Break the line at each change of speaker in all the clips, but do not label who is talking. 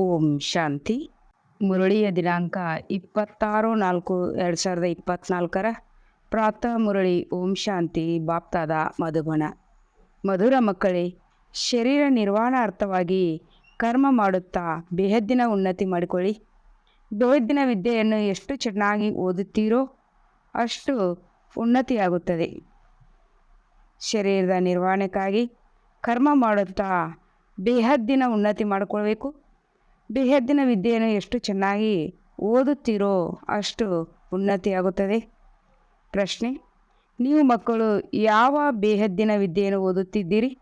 ಓಂ ಶಾಂತಿ. ಮುರಳಿಯ ದಿನಾಂಕ ಇಪ್ಪತ್ತಾರು ನಾಲ್ಕು ಎರಡು ಸಾವಿರದ ಇಪ್ಪತ್ತ್ನಾಲ್ಕರ ಪ್ರಾತಃ ಮುರಳಿ ಓಂ ಶಾಂತಿ ಬಾಪ್ತಾದ ಮಧುಬನ. ಮಧುರ ಮಕ್ಕಳೇ, ಶರೀರ ನಿರ್ವಹಣಾರ್ಥವಾಗಿ ಕರ್ಮ ಮಾಡುತ್ತಾ ಬೇಹದ್ದಿನ ಉನ್ನತಿ ಮಾಡಿಕೊಳ್ಳಿ. ಬೇಹದ್ದಿನ ವಿದ್ಯೆಯನ್ನು ಎಷ್ಟು ಚೆನ್ನಾಗಿ ಓದುತ್ತೀರೋ ಅಷ್ಟು ಉನ್ನತಿಯಾಗುತ್ತದೆ. ಶರೀರದ ನಿರ್ವಹಣೆಗಾಗಿ ಕರ್ಮ ಮಾಡುತ್ತಾ ಬೇಹದ್ದಿನ ಉನ್ನತಿ ಮಾಡಿಕೊಳ್ಬೇಕು. ಬೇಹದ್ದಿನ ವಿದ್ಯೆಯನ್ನು ಎಷ್ಟು ಚೆನ್ನಾಗಿ ಓದುತ್ತೀರೋ ಅಷ್ಟು ಉನ್ನತಿಯಾಗುತ್ತದೆ. ಪ್ರಶ್ನೆ, ನೀವು ಮಕ್ಕಳು ಯಾವ ಬೇಹದ್ದಿನ ವಿದ್ಯೆಯನ್ನು ಓದುತ್ತಿದ್ದೀರಿ?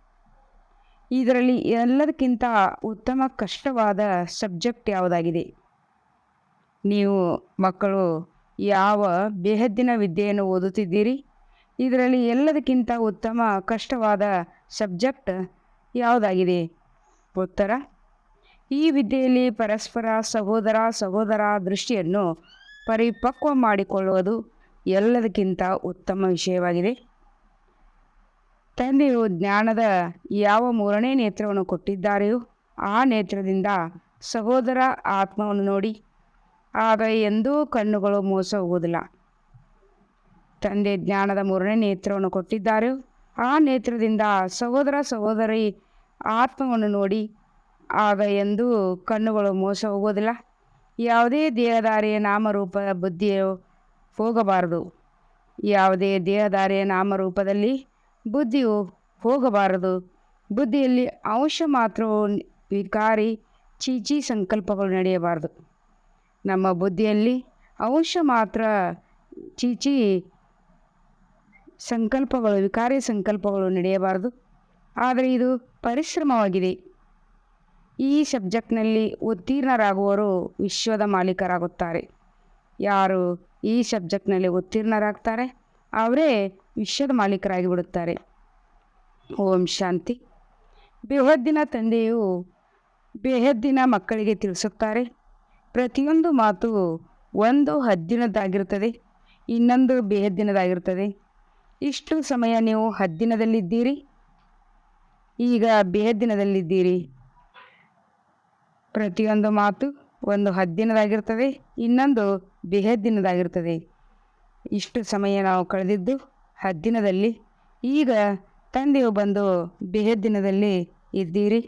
ಇದರಲ್ಲಿ ಎಲ್ಲದಕ್ಕಿಂತ ಉತ್ತಮ ಕಷ್ಟವಾದ ಸಬ್ಜೆಕ್ಟ್ ಯಾವುದಾಗಿದೆ? ನೀವು ಮಕ್ಕಳು ಯಾವ ಬೇಹದ್ದಿನ ವಿದ್ಯೆಯನ್ನು ಓದುತ್ತಿದ್ದೀರಿ? ಇದರಲ್ಲಿ ಎಲ್ಲದಕ್ಕಿಂತ ಉತ್ತಮ ಕಷ್ಟವಾದ ಸಬ್ಜೆಕ್ಟ್ ಯಾವುದಾಗಿದೆ? ಉತ್ತರ ಈ ವಿದ್ಯೆಯಲ್ಲಿ ಪರಸ್ಪರ ಸಹೋದರ ಸಹೋದರ ದೃಷ್ಟಿಯನ್ನು ಪರಿಪಕ್ವ ಮಾಡಿಕೊಳ್ಳುವುದು ಎಲ್ಲದಕ್ಕಿಂತ ಉತ್ತಮ ವಿಷಯವಾಗಿದೆ. ತಂದೆಯು ಜ್ಞಾನದ ಯಾವ ಮೂರನೇ ನೇತ್ರವನ್ನು ಕೊಟ್ಟಿದ್ದಾರೆಯೋ ಆ ನೇತ್ರದಿಂದ ಸಹೋದರ ಆತ್ಮವನ್ನು ನೋಡಿ, ಆಗ ಎಂದೂ ಕಣ್ಣುಗಳು ಮೋಸ ಹೋಗುವುದಿಲ್ಲ ತಂದೆ ಜ್ಞಾನದ ಮೂರನೇ ನೇತ್ರವನ್ನು ಕೊಟ್ಟಿದ್ದಾರೆಯೋ ಆ ನೇತ್ರದಿಂದ ಸಹೋದರ ಸಹೋದರಿ ಆತ್ಮವನ್ನು ನೋಡಿ ಆಗ ಎಂದು ಕಣ್ಣುಗಳು ಮೋಸ ಹೋಗೋದಿಲ್ಲ ಯಾವುದೇ ದೇಹದಾರಿಯ ನಾಮರೂಪ ಬುದ್ಧಿಯು ಹೋಗಬಾರದು. ಯಾವುದೇ ದೇಹದಾರಿಯ ನಾಮರೂಪದಲ್ಲಿ ಬುದ್ಧಿಯು ಹೋಗಬಾರದು. ಬುದ್ಧಿಯಲ್ಲಿ ಅಂಶ ಮಾತ್ರವು ವಿಕಾರಿ ಚೀಚಿ ಸಂಕಲ್ಪಗಳು ನಡೆಯಬಾರದು. ನಮ್ಮ ಬುದ್ಧಿಯಲ್ಲಿ ಅಂಶ ಮಾತ್ರ ಚೀಚಿ ಸಂಕಲ್ಪಗಳು, ವಿಕಾರಿ ಸಂಕಲ್ಪಗಳು ನಡೆಯಬಾರದು. ಆದರೆ ಇದು ಪರಿಶ್ರಮವಾಗಿದೆ. ಈ ಸಬ್ಜೆಕ್ಟ್ನಲ್ಲಿ ಉತ್ತೀರ್ಣರಾಗುವವರು ವಿಶ್ವದ ಮಾಲೀಕರಾಗುತ್ತಾರೆ. ಯಾರು ಈ ಸಬ್ಜೆಕ್ಟ್ನಲ್ಲಿ ಉತ್ತೀರ್ಣರಾಗ್ತಾರೆ? ಅವರೇ ವಿಶ್ವದ ಮಾಲೀಕರಾಗಿ ಬಿಡುತ್ತಾರೆ ಓಂ ಶಾಂತಿ. ಬೇಹದ್ದಿನ ತಂದೆಯು ಬೇಹದ್ದಿನ ಮಕ್ಕಳಿಗೆ ತಿಳಿಸುತ್ತಾರೆ. ಪ್ರತಿಯೊಂದು ಮಾತು ಒಂದು ಹದ್ದಿನದ್ದಾಗಿರುತ್ತದೆ, ಇನ್ನೊಂದು ಬೇಹದ್ದಿನದಾಗಿರುತ್ತದೆ ಇಷ್ಟು ಸಮಯ ನೀವು ಹದ್ದಿನದಲ್ಲಿದ್ದೀರಿ? ಈಗ ಬೇಹದ್ದಿನದಲ್ಲಿದ್ದೀರಿ. ಪ್ರತಿಯೊಂದು ಮಾತು ಒಂದು ಹದ್ದಿನದಾಗಿರ್ತದೆ, ಇನ್ನೊಂದು ಬೇಹದ್ದಿನದಾಗಿರ್ತದೆ. ಇಷ್ಟು ಸಮಯ ನಾವು ಕಳೆದಿದ್ದು ಹದ್ದಿನದಲ್ಲಿ, ಈಗ ತಂದೆಯು ಬಂದು ಬೇಹದ್ದಿನದಲ್ಲಿ ಇದ್ದೀರಿ.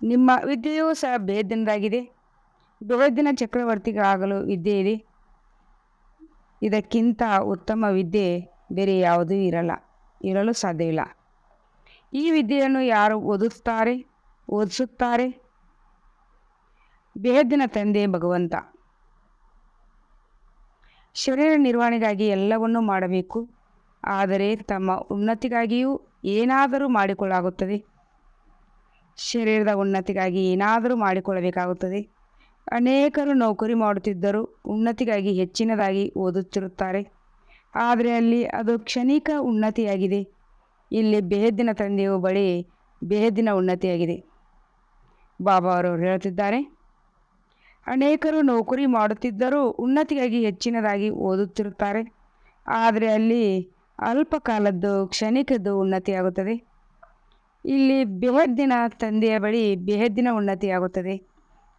ನಿಮ್ಮ ವಿದ್ಯೆಯೂ ಸಹ ಬೇಹದ್ದಿನದಾಗಿದೆ. ಬೇಹದ್ದಿನ ಚಕ್ರವರ್ತಿಗಳಾಗಲು ವಿದ್ಯೆ ಇದೆ ಇದಕ್ಕಿಂತ ಉತ್ತಮ ವಿದ್ಯೆ ಬೇರೆ ಯಾವುದೂ ಇರಲ್ಲ, ಇರಲು ಸಾಧ್ಯವಿಲ್ಲ. ಈ ವಿದ್ಯೆಯನ್ನು ಯಾರು ಓದುತ್ತಾರೆ, ಓದಿಸುತ್ತಾರೆ? ಬೇಹದ್ದಿನ ತಂದೆ ಭಗವಂತ. ಶರೀರ ನಿರ್ವಹಣೆಗಾಗಿ ಎಲ್ಲವನ್ನೂ ಮಾಡಬೇಕು. ಆದರೆ ತಮ್ಮ ಉನ್ನತಿಗಾಗಿಯೂ ಏನಾದರೂ ಮಾಡಿಕೊಳ್ಳಾಗುತ್ತದೆ. ಶರೀರದ ಉನ್ನತಿಗಾಗಿ ಏನಾದರೂ ಮಾಡಿಕೊಳ್ಳಬೇಕಾಗುತ್ತದೆ. ಅನೇಕರು ನೌಕರಿ ಮಾಡುತ್ತಿದ್ದರೂ ಉನ್ನತಿಗಾಗಿ ಹೆಚ್ಚಿನದಾಗಿ ಓದುತ್ತಿರುತ್ತಾರೆ. ಆದರೆ ಅಲ್ಲಿ ಅದು ಕ್ಷಣಿಕ ಉನ್ನತಿಯಾಗಿದೆ. ಇಲ್ಲಿ ಬೇಹದ್ದಿನ ತಂದೆಯು ಬಳಿ ಬೇಹದ್ದಿನ ಉನ್ನತಿಯಾಗಿದೆ. ಬಾಬಾ ಅವರು ಹೇಳ್ತಿದ್ದಾರೆ ಅನೇಕರು ನೌಕರಿ ಮಾಡುತ್ತಿದ್ದರೂ ಉನ್ನತಿಗಾಗಿ ಹೆಚ್ಚಿನದಾಗಿ ಓದುತ್ತಿರುತ್ತಾರೆ. ಆದರೆ ಅಲ್ಲಿ ಅಲ್ಪಕಾಲದ್ದು ಕ್ಷಣಿಕದ್ದು ಉನ್ನತಿಯಾಗುತ್ತದೆ. ಇಲ್ಲಿ ಬೆಹದ್ದಿನ ತಂದೆಯ ಬಳಿ ಬೆಹದ್ದಿನ ಉನ್ನತಿಯಾಗುತ್ತದೆ.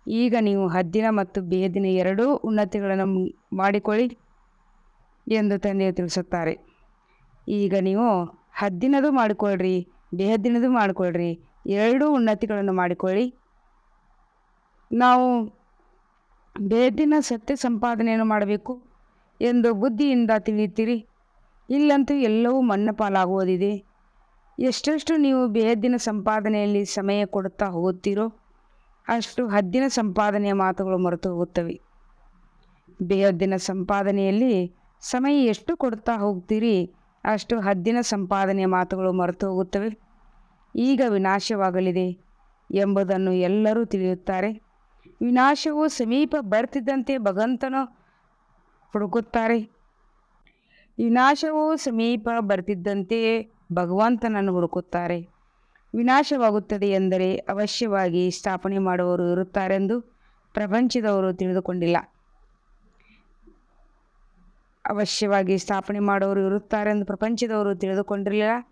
ಈಗ ನೀವು ಹದ್ದಿನ ಮತ್ತು ಬೇಹದ್ದಿನ ಎರಡೂ ಉನ್ನತಿಗಳನ್ನು ಮಾಡಿಕೊಳ್ಳಿ ಎಂದು ತಂದೆಯು ತಿಳಿಸುತ್ತಾರೆ. ಈಗ ನೀವು ಹದ್ದಿನದು ಮಾಡಿಕೊಳ್ಳ್ರಿ, ಬೇಹದ್ದಿನದು ಮಾಡಿಕೊಳ್ಳ್ರಿ, ಎರಡೂ ಉನ್ನತಿಗಳನ್ನು ಮಾಡಿಕೊಳ್ಳಿ. ನಾವು ಬೇಹದ್ದಿನ ಸತ್ಯ ಸಂಪಾದನೆಯನ್ನು ಮಾಡಬೇಕು ಎಂದು ಬುದ್ಧಿಯಿಂದ ತಿಳಿಯುತ್ತೀರಿ. ಇಲ್ಲಂತೂ ಎಲ್ಲವೂ ಮಣ್ಣ ಪಾಲಾಗುವುದಿದೆ ಎಷ್ಟೆಷ್ಟು ನೀವು ಬೇಹದ್ದಿನ ಸಂಪಾದನೆಯಲ್ಲಿ ಸಮಯ ಕೊಡುತ್ತಾ ಹೋಗುತ್ತೀರೋ ಅಷ್ಟು ಹದ್ದಿನ ಸಂಪಾದನೆಯ ಮಾತುಗಳು ಮರೆತು ಹೋಗುತ್ತವೆ. ಬೇಹದ್ದಿನ ಸಂಪಾದನೆಯಲ್ಲಿ ಸಮಯ ಎಷ್ಟು ಕೊಡುತ್ತಾ ಹೋಗ್ತೀರಿ ಅಷ್ಟು ಹದ್ದಿನ ಸಂಪಾದನೆಯ ಮಾತುಗಳು ಮರೆತು ಹೋಗುತ್ತವೆ. ಈಗ ವಿನಾಶವಾಗಲಿದೆ ಎಂಬುದನ್ನು ಎಲ್ಲರೂ ತಿಳಿಯುತ್ತಾರೆ. ವಿನಾಶವು ಸಮೀಪ ಬರ್ತಿದ್ದಂತೆ ಭಗವಂತನು ಹುಡುಕುತ್ತಾರೆ. ವಿನಾಶವು ಸಮೀಪ ಬರ್ತಿದ್ದಂತೆ ಭಗವಂತನನ್ನು ಹುಡುಕುತ್ತಾರೆ. ವಿನಾಶವಾಗುತ್ತದೆ ಎಂದರೆ ಅವಶ್ಯವಾಗಿ ಸ್ಥಾಪನೆ ಮಾಡುವವರು ಇರುತ್ತಾರೆಂದು ಪ್ರಪಂಚದವರು ತಿಳಿದುಕೊಂಡಿಲ್ಲ. ಅವಶ್ಯವಾಗಿ ಸ್ಥಾಪನೆ ಮಾಡುವವರು ಇರುತ್ತಾರೆಂದು ಪ್ರಪಂಚದವರು ತಿಳಿದುಕೊಂಡಿರಲಿಲ್ಲ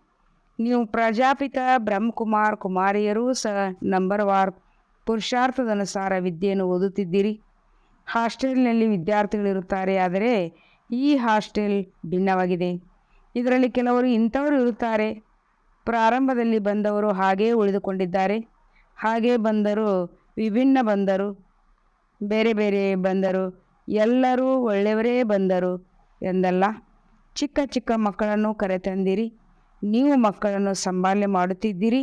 ನೀವು ಪ್ರಜಾಪಿತ ಬ್ರಹ್ಮಕುಮಾರ್ ಕುಮಾರಿಯರೂ ಸಹ ನಂಬರ್ ವಾರ್ ಪುರುಷಾರ್ಥದನುಸಾರ ವಿದ್ಯೆಯನ್ನು ಓದುತ್ತಿದ್ದೀರಿ. ಹಾಸ್ಟೆಲ್ನಲ್ಲಿ ವಿದ್ಯಾರ್ಥಿಗಳಿರುತ್ತಾರೆ, ಆದರೆ ಈ ಹಾಸ್ಟೆಲ್ ಭಿನ್ನವಾಗಿದೆ. ಇದರಲ್ಲಿ ಕೆಲವರು ಇಂಥವರು ಇರುತ್ತಾರೆ. ಪ್ರಾರಂಭದಲ್ಲಿ ಬಂದವರು ಹಾಗೇ ಉಳಿದುಕೊಂಡಿದ್ದಾರೆ. ಹಾಗೇ ಬಂದರು ವಿಭಿನ್ನ ಬಂದರು, ಬೇರೆ ಬೇರೆ ಬಂದರು, ಎಲ್ಲರೂ ಒಳ್ಳೆಯವರೇ ಬಂದರು ಎಂದಲ್ಲ. ಚಿಕ್ಕ ಚಿಕ್ಕ ಮಕ್ಕಳನ್ನು ಕರೆತಂದಿರಿ. ನೀವು ಮಕ್ಕಳನ್ನು ಸಂಭಾಲನೆ ಮಾಡುತ್ತಿದ್ದೀರಿ.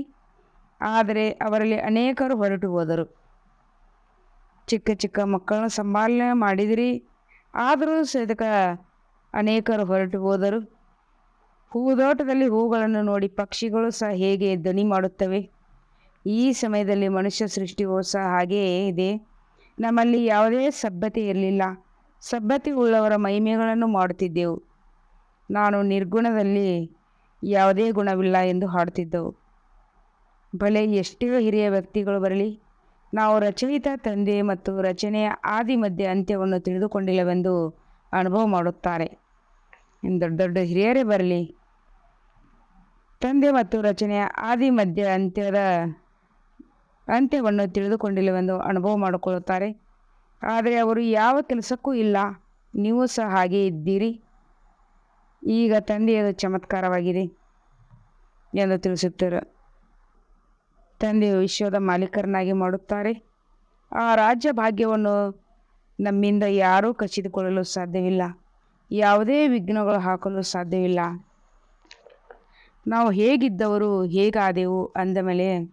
ಆದರೆ ಅವರಲ್ಲಿ ಅನೇಕರು ಹೊರಟು ಹೋದರು. ಚಿಕ್ಕ ಚಿಕ್ಕ ಮಕ್ಕಳನ್ನು ಸಂಭಾಲನೆ ಮಾಡಿದಿರಿ. ಆದರೂ ಸದಕ ಅನೇಕರು ಹೊರಟು ಹೋದರು. ಹೂದೋಟದಲ್ಲಿ ಹೂಗಳನ್ನು ನೋಡಿ ಪಕ್ಷಿಗಳು ಸಹ ಹೇಗೆ ಧ್ವನಿ ಮಾಡುತ್ತವೆ. ಈ ಸಮಯದಲ್ಲಿ ಮನುಷ್ಯ ಸೃಷ್ಟಿಯೂ ಸಹ ಹಾಗೆಯೇ ಇದೆ. ನಮ್ಮಲ್ಲಿ ಯಾವುದೇ ಸಭ್ಯತೆ ಇರಲಿಲ್ಲ. ಸಭ್ಯತೆ ಉಳ್ಳವರ ಮಹಿಮೆಗಳನ್ನು ಮಾಡುತ್ತಿದ್ದೆವು. ನಾನು ನಿರ್ಗುಣದಲ್ಲಿ ಯಾವುದೇ ಗುಣವಿಲ್ಲ ಎಂದು ಹಾಡುತ್ತಿದ್ದೆವು. ಬಲೆ ಎಷ್ಟೇ ಹಿರಿಯ ವ್ಯಕ್ತಿಗಳು ಬರಲಿ. ನಾವು ರಚಯಿತ ತಂದೆ ಮತ್ತು ರಚನೆಯ ಆದಿ ಮಧ್ಯ ಅಂತ್ಯವನ್ನು ತಿಳಿದುಕೊಂಡಿಲ್ಲವೆಂದು ಅನುಭವ ಮಾಡುತ್ತಾರೆ. ದೊಡ್ಡ ದೊಡ್ಡ ಹಿರಿಯರೇ ಬರಲಿ. ತಂದೆ ಮತ್ತು ರಚನೆಯ ಆದಿ ಮಧ್ಯ ಅಂತ್ಯದ ಅಂತ್ಯವನ್ನು ತಿಳಿದುಕೊಂಡಿಲ್ಲವೆಂದು ಅನುಭವ ಮಾಡಿಕೊಳ್ಳುತ್ತಾರೆ. ಆದರೆ ಅವರು ಯಾವ ಕೆಲಸಕ್ಕೂ ಇಲ್ಲ. ನೀವು ಸಹ ಹಾಗೆ ಇದ್ದೀರಿ. ಈಗ ತಂದೆಯದು ಚಮತ್ಕಾರವಾಗಿದೆ ಎಂದು ತಿಳಿಸುತ್ತಾರೆ. ತಂದೆಯು ವಿಶ್ವದ ಮಾಲೀಕರನ್ನಾಗಿ ಮಾಡುತ್ತಾರೆ. ಆ ರಾಜ್ಯ ಭಾಗ್ಯವನ್ನು ನಮ್ಮಿಂದ ಯಾರೂ ಕಸಿದುಕೊಳ್ಳಲು ಸಾಧ್ಯವಿಲ್ಲ. ಯಾವುದೇ ವಿಘ್ನಗಳು ಹಾಕಲು ಸಾಧ್ಯವಿಲ್ಲ. ನಾವು ಹೇಗಿದ್ದವರು ಹೇಗಾದೆವು ಅಂದ ಮೇಲೆ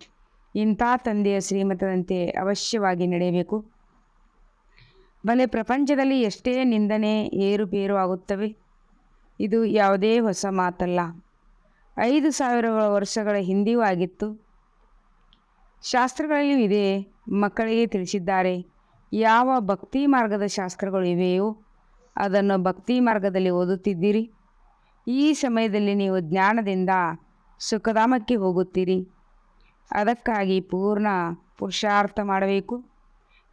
ಇಂಥ ತಂದೆಯ ಶ್ರೀಮತದಂತೆ ಅವಶ್ಯವಾಗಿ ನಡೆಯಬೇಕು. ಬಲೆ ಪ್ರಪಂಚದಲ್ಲಿ ಎಷ್ಟೇ ನಿಂದನೆ ಏರುಪೇರು ಆಗುತ್ತವೆ. ಇದು ಯಾವುದೇ ಹೊಸ ಮಾತಲ್ಲ. ಐದು ಸಾವಿರ ವರ್ಷಗಳ ಹಿಂದೆಯೂ ಆಗಿತ್ತು. ಶಾಸ್ತ್ರಗಳಲ್ಲಿಯೂ ಇದೆ. ಮಕ್ಕಳಿಗೆ ತಿಳಿಸಿದ್ದಾರೆ. ಯಾವ ಭಕ್ತಿ ಮಾರ್ಗದ ಶಾಸ್ತ್ರಗಳು ಇವೆಯೋ, ಅದನ್ನು ಭಕ್ತಿ ಮಾರ್ಗದಲ್ಲಿ ಓದುತ್ತಿದ್ದೀರಿ. ಈ ಸಮಯದಲ್ಲಿ ನೀವು ಜ್ಞಾನದಿಂದ ಸುಖಧಾಮಕ್ಕೆ ಹೋಗುತ್ತೀರಿ. ಅದಕ್ಕಾಗಿ ಪೂರ್ಣ ಪುರುಷಾರ್ಥ ಮಾಡಬೇಕು.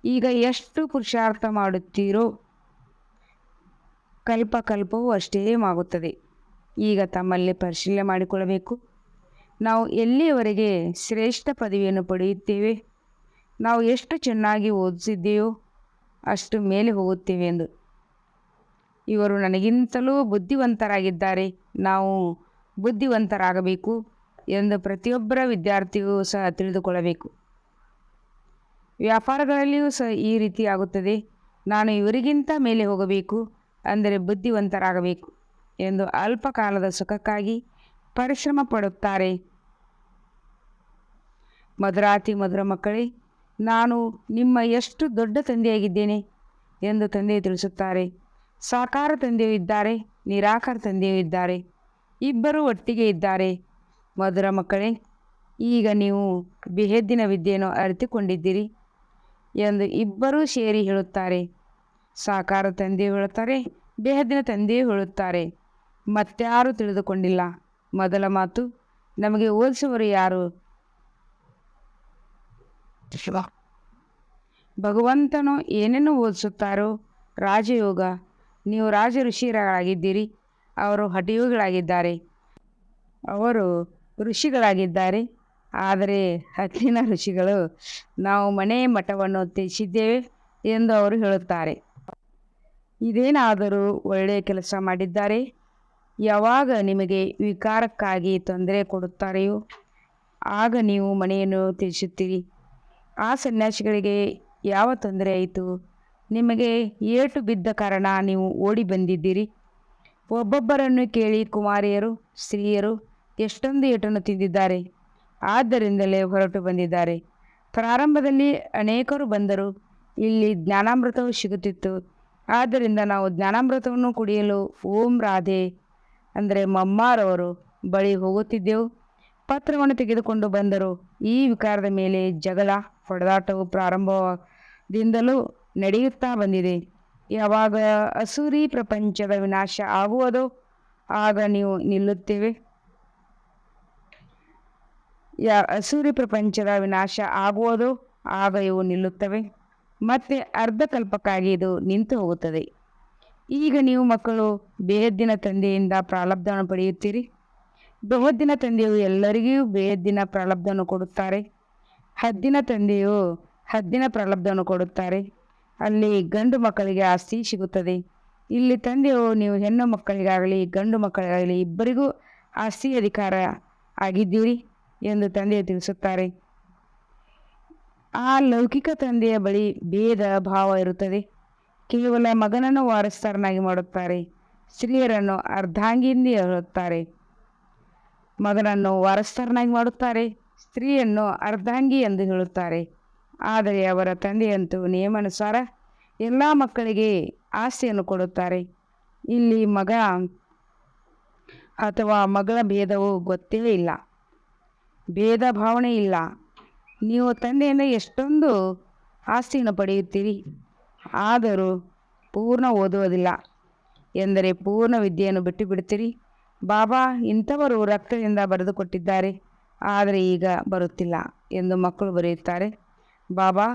ಈಗ ಎಷ್ಟು ಪುರುಷಾರ್ಥ ಮಾಡುತ್ತೀರೋ, ಕಲ್ಪಕಲ್ಪವೂ ಅಷ್ಟೇ ಆಗುತ್ತದೆ ಈಗ ತಮ್ಮಲ್ಲಿ ಪರಿಶೀಲನೆ ಮಾಡಿಕೊಳ್ಳಬೇಕು. ನಾವು ಎಲ್ಲಿಯವರೆಗೆ ಶ್ರೇಷ್ಠ ಪದವಿಯನ್ನು ಪಡೆಯುತ್ತೇವೆ? ನಾವು ಎಷ್ಟು ಚೆನ್ನಾಗಿ ಓದಿಸಿದ್ದೇವೋ ಅಷ್ಟು ಮೇಲೆ ಹೋಗುತ್ತೇವೆ ಎಂದು. ಇವರು ನನಗಿಂತಲೂ ಬುದ್ಧಿವಂತರಾಗಿದ್ದಾರೆ. ನಾವು ಬುದ್ಧಿವಂತರಾಗಬೇಕು ಎಂದು ಪ್ರತಿಯೊಬ್ಬರ ವಿದ್ಯಾರ್ಥಿಗೂ ಸಹ ತಿಳಿದುಕೊಳ್ಳಬೇಕು. ವ್ಯಾಪಾರಗಳಲ್ಲಿಯೂ ಸಹ ಈ ರೀತಿ ಆಗುತ್ತದೆ. ನಾನು ಇವರಿಗಿಂತ ಮೇಲೆ ಹೋಗಬೇಕು ಅಂದರೆ ಬುದ್ಧಿವಂತರಾಗಬೇಕು ಎಂದು ಅಲ್ಪ ಕಾಲದ ಸುಖಕ್ಕಾಗಿ ಪರಿಶ್ರಮ ಪಡುತ್ತಾರೆ ಮಧುರಾತಿ ಮಧುರ ಮಕ್ಕಳೇ, ನಾನು ನಿಮ್ಮ ಎಷ್ಟು ದೊಡ್ಡ ತಂದೆಯಾಗಿದ್ದೇನೆ ಎಂದು ತಂದೆ ತಿಳಿಸುತ್ತಾರೆ. ಸಾಕಾರ ತಂದೆಯೂ ಇದ್ದಾರೆ, ನಿರಾಕಾರ ತಂದೆಯೂ ಇದ್ದಾರೆ, ಇಬ್ಬರು ಒಟ್ಟಿಗೆ ಇದ್ದಾರೆ. ಮಧುರ ಮಕ್ಕಳೇ, ಈಗ ನೀವು ಬೆಹೆದ್ದಿನ ವಿದ್ಯೆಯನ್ನು ಅರಿತುಕೊಂಡಿದ್ದೀರಿ ಎಂದು ಇಬ್ಬರೂ ಸೇರಿ ಹೇಳುತ್ತಾರೆ. ಸಾಕಾರ ತಂದೆಯೂ ಹೇಳುತ್ತಾರೆ, ಬೇಹದ್ದಿನ ತಂದೆಯೂ ಹೇಳುತ್ತಾರೆ. ಮತ್ತಾರೂ ತಿಳಿದುಕೊಂಡಿಲ್ಲ. ಮೊದಲ ಮಾತು ನಮಗೆ ಓದಿಸುವರು ಯಾರು? ಭಗವಂತನು ಏನೇನು ಓದಿಸುತ್ತಾರೋ ರಾಜಯೋಗ. ನೀವು ರಾಜ ಋಷಿಗಳಾಗಿದ್ದೀರಿ ಅವರು ಹಠಯೋಗಿಗಳಾಗಿದ್ದಾರೆ ಅವರು ಋಷಿಗಳಾಗಿದ್ದಾರೆ ಆದರೆ ಹತ್ತಿನ ಋಷಿಗಳು ನಾವು ಮನೆ ಮಠವನ್ನು ತ್ಯಜಿಸಿದ್ದೇವೆ ಎಂದು ಅವರು ಹೇಳುತ್ತಾರೆ. ಇದೇನಾದರೂ ಒಳ್ಳೆಯ ಕೆಲಸ ಮಾಡಿದ್ದಾರೆ? ಯಾವಾಗ ನಿಮಗೆ ವಿಕಾರಕ್ಕಾಗಿ ತೊಂದರೆ ಕೊಡುತ್ತಾರೆಯೋ ಆಗ ನೀವು ಮನೆಯನ್ನು ತ್ಯಜಿಸುತ್ತೀರಿ. ಆ ಸನ್ಯಾಸಿಗಳಿಗೆ ಯಾವ ತೊಂದರೆ ಆಯಿತು? ನಿಮಗೆ ಏಟು ಬಿದ್ದ ಕಾರಣ ನೀವು ಓಡಿ ಬಂದಿದ್ದೀರಿ. ಒಬ್ಬೊಬ್ಬರನ್ನು ಕೇಳಿ ಕುಮಾರಿಯರು, ಸ್ತ್ರೀಯರು ಎಷ್ಟೊಂದು ಏಟನ್ನು ತಿಂದಿದ್ದಾರೆ. ಆದ್ದರಿಂದಲೇ ಹೊರಟು ಬಂದಿದ್ದಾರೆ. ಪ್ರಾರಂಭದಲ್ಲಿ ಅನೇಕರು ಬಂದರು. ಇಲ್ಲಿ ಜ್ಞಾನಾಮೃತವು ಸಿಗುತ್ತಿತ್ತು. ಆದ್ದರಿಂದ ನಾವು ಜ್ಞಾನಾಮೃತವನ್ನು ಕುಡಿಯಲು ಓಂ ರಾಧೆ ಅಂದರೆ ಮಮ್ಮಾರವರು ಬಳಿ ಹೋಗುತ್ತಿದ್ದೆವು. ಪತ್ರವನ್ನು ತೆಗೆದುಕೊಂಡು ಬಂದರು. ಈ ವಿಕಾರದ ಮೇಲೆ ಜಗಳ, ಹೊಡೆದಾಟವು ಪ್ರಾರಂಭದಿಂದಲೂ ನಡೆಯುತ್ತಾ ಬಂದಿದೆ. ಯಾವಾಗ ಅಸೂರಿ ಪ್ರಪಂಚದ ವಿನಾಶ ಆಗುವುದೋ ಆಗ ನೀವು ನಿಲ್ಲುತ್ತೇವೆ ಯಾ, ಅಸೂರಿ ಪ್ರಪಂಚದ ವಿನಾಶ ಆಗುವುದೋ ಆಗ ಇವು ನಿಲ್ಲುತ್ತವೆ. ಮತ್ತೆ ಅರ್ಧಕಲ್ಪಕ್ಕಾಗಿ ಇದು ನಿಂತು ಹೋಗುತ್ತದೆ. ಈಗ ನೀವು ಮಕ್ಕಳು ಬೇಹದ್ದಿನ ತಂದೆಯಿಂದ ಪ್ರಾಲಬ್ಧವನ್ನು ಪಡೆಯುತ್ತೀರಿ. ಬೃಹದ್ದಿನ ತಂದೆಯು ಎಲ್ಲರಿಗೂ ಬೇಹದ್ದಿನ ಪ್ರಾಲಬ್ಧವನ್ನು ಕೊಡುತ್ತಾರೆ. ಹದ್ದಿನ ತಂದೆಯು ಹದ್ದಿನ ಪ್ರಾಲಬ್ಧವನ್ನು ಕೊಡುತ್ತಾರೆ. ಅಲ್ಲಿ ಗಂಡು ಮಕ್ಕಳಿಗೆ ಆಸ್ತಿ ಸಿಗುತ್ತದೆ. ಇಲ್ಲಿ ತಂದೆಯು ನೀವು ಹೆಣ್ಣು ಮಕ್ಕಳಿಗಾಗಲಿ, ಗಂಡು ಮಕ್ಕಳಿಗಾಗಲಿ ಇಬ್ಬರಿಗೂ ಆಸ್ತಿ ಅಧಿಕಾರ ಆಗಿದ್ದೀರಿ ಎಂದು ತಂದೆಯು ತಿಳಿಸುತ್ತಾರೆ. ಆ ಲೌಕಿಕ ತಂದೆಯ ಬಳಿ ಭೇದ ಭಾವ ಇರುತ್ತದೆ. ಕೇವಲ ಮಗನನ್ನು ವಾರಸ್ತಾರನಾಗಿ ಮಾಡುತ್ತಾರೆ, ಸ್ತ್ರೀಯರನ್ನು ಅರ್ಧಾಂಗಿ ಎಂದು ಹೇಳುತ್ತಾರೆ ಮಗನನ್ನು ವಾರಸ್ತಾರನಾಗಿ ಮಾಡುತ್ತಾರೆ, ಸ್ತ್ರೀಯನ್ನು ಅರ್ಧಾಂಗಿ ಎಂದು ಹೇಳುತ್ತಾರೆ. ಆದರೆ ಅವರ ತಂದೆಯಂತೂ ನಿಯಮಾನುಸಾರ ಎಲ್ಲ ಮಕ್ಕಳಿಗೆ ಆಸ್ತಿಯನ್ನು ಕೊಡುತ್ತಾರೆ. ಇಲ್ಲಿ ಮಗ ಅಥವಾ ಮಗಳ ಭೇದವು ಗೊತ್ತೇ ಇಲ್ಲ. ಭೇದ ಭಾವನೆ ಇಲ್ಲ. ನೀವು ತಂದೆಯನ್ನು ಎಷ್ಟೊಂದು ಆಸ್ತಿಯನ್ನು ಪಡೆಯುತ್ತೀರಿ? ಆದರೂ ಪೂರ್ಣ ಓದುವುದಿಲ್ಲ ಎಂದರೆ ಪೂರ್ಣ ವಿದ್ಯೆಯನ್ನು ಬಿಟ್ಟು ಬಿಡುತ್ತೀರಿ ಬಾಬಾ, ಇಂಥವರು ರಕ್ತದಿಂದ ಬರೆದುಕೊಟ್ಟಿದ್ದಾರೆ, ಆದರೆ ಈಗ ಬರುತ್ತಿಲ್ಲ ಎಂದು ಮಕ್ಕಳು ಬರೆಯುತ್ತಾರೆ. ಬಾಬಾ,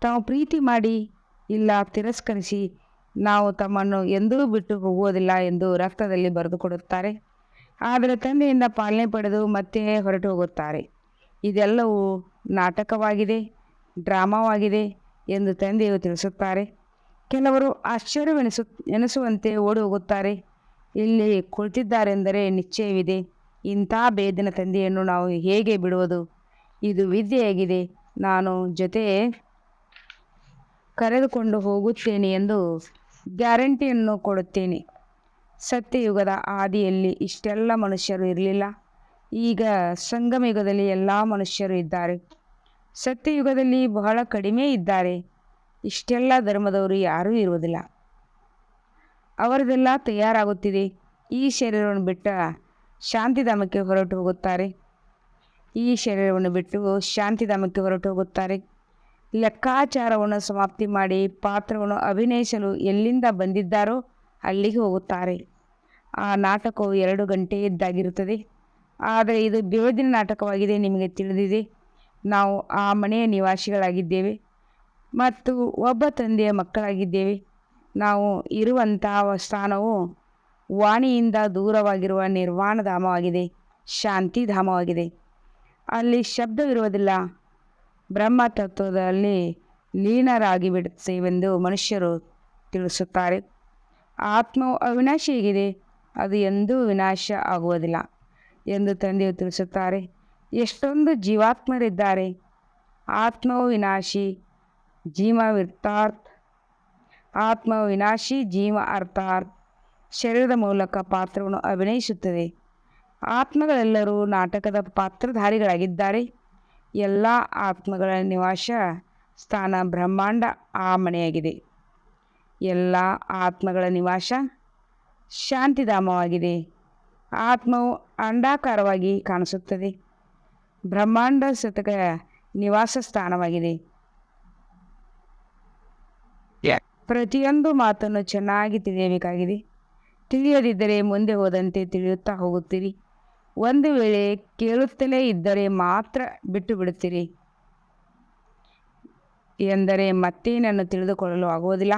ತಾವು ಪ್ರೀತಿ ಮಾಡಿ, ಇಲ್ಲ ತಿರಸ್ಕರಿಸಿ, ನಾವು ತಮ್ಮನ್ನು ಎಂದೂ ಬಿಟ್ಟು ಹೋಗುವುದಿಲ್ಲ ಎಂದು ರಕ್ತದಲ್ಲಿ ಬರೆದುಕೊಡುತ್ತಾರೆ. ಆದರೆ ತಂದೆಯಿಂದ ಪಾಲನೆ ಪಡೆದು ಮತ್ತೆ ಹೊರಟು ಹೋಗುತ್ತಾರೆ. ಇದೆಲ್ಲವೂ ನಾಟಕವಾಗಿದೆ, ಡ್ರಾಮಾವಾಗಿದೆ ಎಂದು ತಂದೆಯು ತಿಳಿಸುತ್ತಾರೆ. ಕೆಲವರು ಆಶ್ಚರ್ಯವೆನಿಸು, ಎನಿಸುವಂತೆ ಓಡಿ ಹೋಗುತ್ತಾರೆ ಇಲ್ಲಿ ಕುಳಿತಿದ್ದಾರೆಂದರೆ ನಿಶ್ಚಯವಿದೆ. ಇಂಥ ಬೇದಿನ ತಂದೆಯನ್ನು ನಾವು ಹೇಗೆ ಬಿಡುವುದು? ಇದು ವಿದ್ಯೆಯಾಗಿದೆ. ನಾನು ಜೊತೆ ಕರೆದುಕೊಂಡು ಹೋಗುತ್ತೇನೆ ಎಂದು ಗ್ಯಾರಂಟಿಯನ್ನು ಕೊಡುತ್ತೇನೆ. ಸತ್ಯಯುಗದ ಆದಿಯಲ್ಲಿ ಇಷ್ಟೆಲ್ಲ ಮನುಷ್ಯರು ಇರಲಿಲ್ಲ. ಈಗ ಸಂಗಮಯುಗದಲ್ಲಿ ಎಲ್ಲ ಮನುಷ್ಯರು ಇದ್ದಾರೆ. ಸತ್ಯಯುಗದಲ್ಲಿ ಬಹಳ ಕಡಿಮೆ ಇದ್ದಾರೆ. ಇಷ್ಟೆಲ್ಲ ಧರ್ಮದವರು ಯಾರೂ ಇರುವುದಿಲ್ಲ. ಅವರದೆಲ್ಲ ತಯಾರಾಗುತ್ತಿದೆ. ಈ ಶರೀರವನ್ನು ಬಿಟ್ಟ ಶಾಂತಿಧಾಮಕ್ಕೆ ಹೊರಟು ಹೋಗುತ್ತಾರೆ. ಈ ಶರೀರವನ್ನು ಬಿಟ್ಟು ಶಾಂತಿಧಾಮಕ್ಕೆ ಹೊರಟು ಹೋಗುತ್ತಾರೆ. ಲೆಕ್ಕಾಚಾರವನ್ನು ಸಮಾಪ್ತಿ ಮಾಡಿ ಪಾತ್ರವನ್ನು ಅಭಿನಯಿಸಲು ಎಲ್ಲಿಂದ ಬಂದಿದ್ದಾರೋ ಅಲ್ಲಿಗೆ ಹೋಗುತ್ತಾರೆ. ಆ ನಾಟಕವು ಎರಡು ಗಂಟೆಯದ್ದಾಗಿರುತ್ತದೆ ಆದರೆ ಇದು ಬೇವದಿನ ನಾಟಕವಾಗಿದೆ ನಿಮಗೆ ತಿಳಿದಿದೆ. ನಾವು ಆ ಮನೆಯ ನಿವಾಸಿಗಳಾಗಿದ್ದೇವೆ. ಮತ್ತು ಒಬ್ಬ ತಂದೆಯ ಮಕ್ಕಳಾಗಿದ್ದೇವೆ. ನಾವು ಇರುವಂತಹ ಸ್ಥಾನವು ವಾಣಿಯಿಂದ ದೂರವಾಗಿರುವ ನಿರ್ವಾಣಧಾಮವಾಗಿದೆ ಶಾಂತಿಧಾಮವಾಗಿದೆ ಅಲ್ಲಿ ಶಬ್ದವಿರುವುದಿಲ್ಲ. ಬ್ರಹ್ಮ ತತ್ವದಲ್ಲಿ ಲೀನರಾಗಿ ಬಿಡುತ್ತೇವೆಂದು ಮನುಷ್ಯರು ತಿಳಿಸುತ್ತಾರೆ. ಆತ್ಮವು ಅವಿನಾಶಿಯಾಗಿದೆ, ಅದು ಎಂದೂ ವಿನಾಶ ಆಗುವುದಿಲ್ಲ ಎಂದು ತಂದೆಯು ತಿಳಿಸುತ್ತಾರೆ. ಎಷ್ಟೊಂದು ಜೀವಾತ್ಮರಿದ್ದಾರೆ. ಆತ್ಮವಿನಾಶಿ ಜೀವ ವಿರ್ಥಾರ್ಥ್ ಆತ್ಮವಿನಾಶಿ ಜೀವ ಅರ್ಥಾರ್ಥ್. ಶರೀರದ ಮೂಲಕ ಪಾತ್ರವನ್ನು ಅಭಿನಯಿಸುತ್ತದೆ. ಆತ್ಮಗಳೆಲ್ಲರೂ ನಾಟಕದ ಪಾತ್ರಧಾರಿಗಳಾಗಿದ್ದಾರೆ. ಎಲ್ಲ ಆತ್ಮಗಳ ನಿವಾಸ ಸ್ಥಾನ ಬ್ರಹ್ಮಾಂಡ ಆ ಮನೆಯಾಗಿದೆ ಎಲ್ಲ ಆತ್ಮಗಳ ನಿವಾಸ ಶಾಂತಿಧಾಮವಾಗಿದೆ. ಆತ್ಮವು ಅಂಡಾಕಾರವಾಗಿ ಕಾಣಿಸುತ್ತದೆ. ಬ್ರಹ್ಮಾಂಡ ಶತಕ ನಿವಾಸ ಸ್ಥಾನವಾಗಿದೆ. ಪ್ರತಿಯೊಂದು ಮಾತನ್ನು ಚೆನ್ನಾಗಿ ತಿಳಿಯಬೇಕಾಗಿದೆ. ತಿಳಿಯದಿದ್ದರೆ ಮುಂದೆ ಹೋದಂತೆ ತಿಳಿಯುತ್ತಾ ಹೋಗುತ್ತೀರಿ. ಒಂದು ವೇಳೆ ಕೇಳುತ್ತಲೇ ಇದ್ದರೆ ಮಾತ್ರ ಬಿಟ್ಟು ಬಿಡುತ್ತೀರಿ ಎಂದರೆ ಮತ್ತೇನನ್ನು ತಿಳಿದುಕೊಳ್ಳಲು ಆಗುವುದಿಲ್ಲ.